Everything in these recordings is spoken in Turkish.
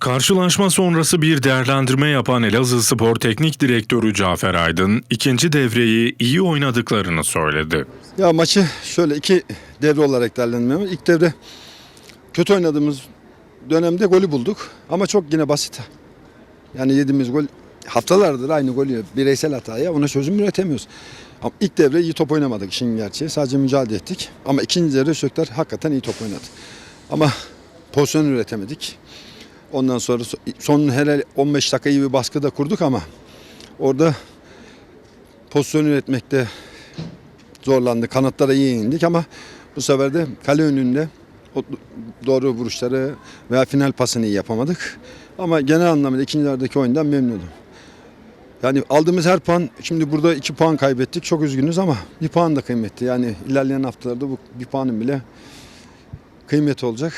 Karşılaşma sonrası bir değerlendirme yapan Elazığ Spor Teknik Direktörü Cafer Aydın, ikinci devreyi iyi oynadıklarını söyledi. Ya maçı şöyle iki devre olarak değerlendirmem. İlk devre kötü oynadığımız dönemde golü bulduk. Ama çok yine basit. Yani yediğimiz gol haftalardır aynı golü bireysel hataya ona çözüm üretemiyoruz. Ama ilk devre iyi top oynamadık işin gerçeği. Sadece mücadele ettik. Ama ikinci devre Sökler hakikaten iyi top oynadı. Ama pozisyon üretemedik. Ondan sonra son hele 15 dakika iyi bir baskı da kurduk ama orada pozisyon üretmekte zorlandı. Kanatlara iyi indik ama bu sefer de kale önünde doğru vuruşları veya final pasını iyi yapamadık. Ama genel anlamda ikinci yarıdaki oyundan memnunum. Yani aldığımız her puan, şimdi burada iki puan kaybettik. Çok üzgünüz ama bir puan da kıymetli. Yani ilerleyen haftalarda bu bir puanın bile kıymeti olacak.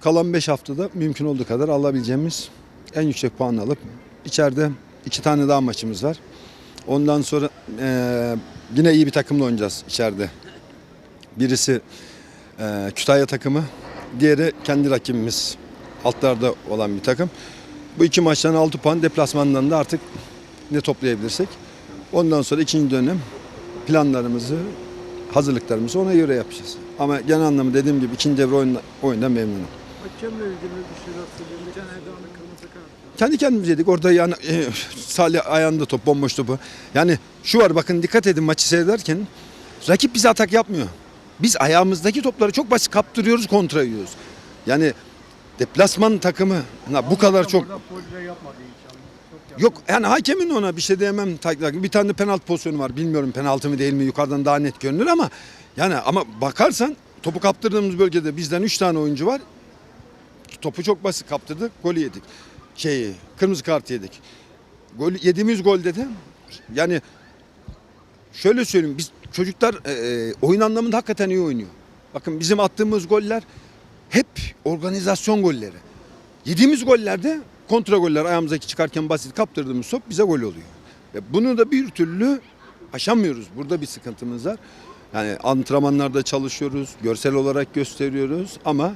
Kalan 5 haftada mümkün olduğu kadar alabileceğimiz en yüksek puanı alıp içeride iki tane daha maçımız var. Ondan sonra eee, yine iyi bir takımla oynayacağız içeride. Birisi eee Kütahya takımı, diğeri kendi rakibimiz altlarda olan bir takım. Bu iki maçtan 6 puan deplasmandan da artık ne toplayabilirsek. Ondan sonra ikinci dönem planlarımızı, hazırlıklarımızı ona göre yapacağız. Ama genel anlamda dediğim gibi ikinci devre oyunda, oyundan memnunum. Hakemle ilgili bir şeyler söyleyeyim. Can Erdoğan'ın kırmızı kartı. Kendi kendimize yedik. Orada yani e, Salih ayağında top, bomboş topu. Yani şu var bakın dikkat edin maçı seyrederken rakip bize atak yapmıyor. Biz ayağımızdaki topları çok basit kaptırıyoruz, kontra yiyoruz. Yani deplasman takımı ha, bu kadar çok. Yok yani hakemin ona bir şey diyemem. Bir tane de penaltı pozisyonu var. Bilmiyorum penaltı mı değil mi yukarıdan daha net görünür ama yani ama bakarsan topu kaptırdığımız bölgede bizden 3 tane oyuncu var. Topu çok basit kaptırdık. Golü yedik. Şeyi kırmızı kart yedik. Gol yediğimiz golde de yani şöyle söyleyeyim biz çocuklar e, e, oyun anlamında hakikaten iyi oynuyor. Bakın bizim attığımız goller hep organizasyon golleri. Yediğimiz gollerde kontra goller ayağımızdaki çıkarken basit kaptırdığımız top bize gol oluyor. Ve bunu da bir türlü aşamıyoruz. Burada bir sıkıntımız var. Yani antrenmanlarda çalışıyoruz, görsel olarak gösteriyoruz ama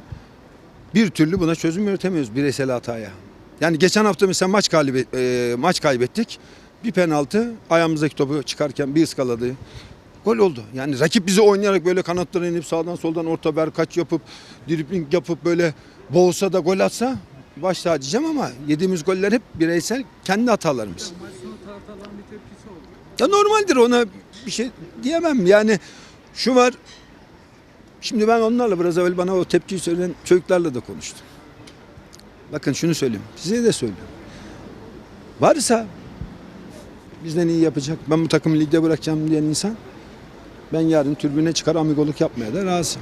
bir türlü buna çözüm üretemiyoruz bireysel hataya. Yani geçen hafta mesela maç galibi, e, maç kaybettik. Bir penaltı ayağımızdaki topu çıkarken bir ıskaladı. Gol oldu. Yani rakip bizi oynayarak böyle kanatlara inip sağdan soldan orta berkaç yapıp dribling yapıp böyle boğsa da gol atsa baş tacıyacağım ama yediğimiz goller hep bireysel kendi hatalarımız. Ya normaldir ona bir şey diyemem. Yani şu var. Şimdi ben onlarla biraz evvel bana o tepkiyi söyleyen çocuklarla da konuştum. Bakın şunu söyleyeyim. Size de söylüyorum. Varsa bizden iyi yapacak. Ben bu takımı ligde bırakacağım diyen insan ben yarın türbüne çıkar amigoluk yapmaya da razı.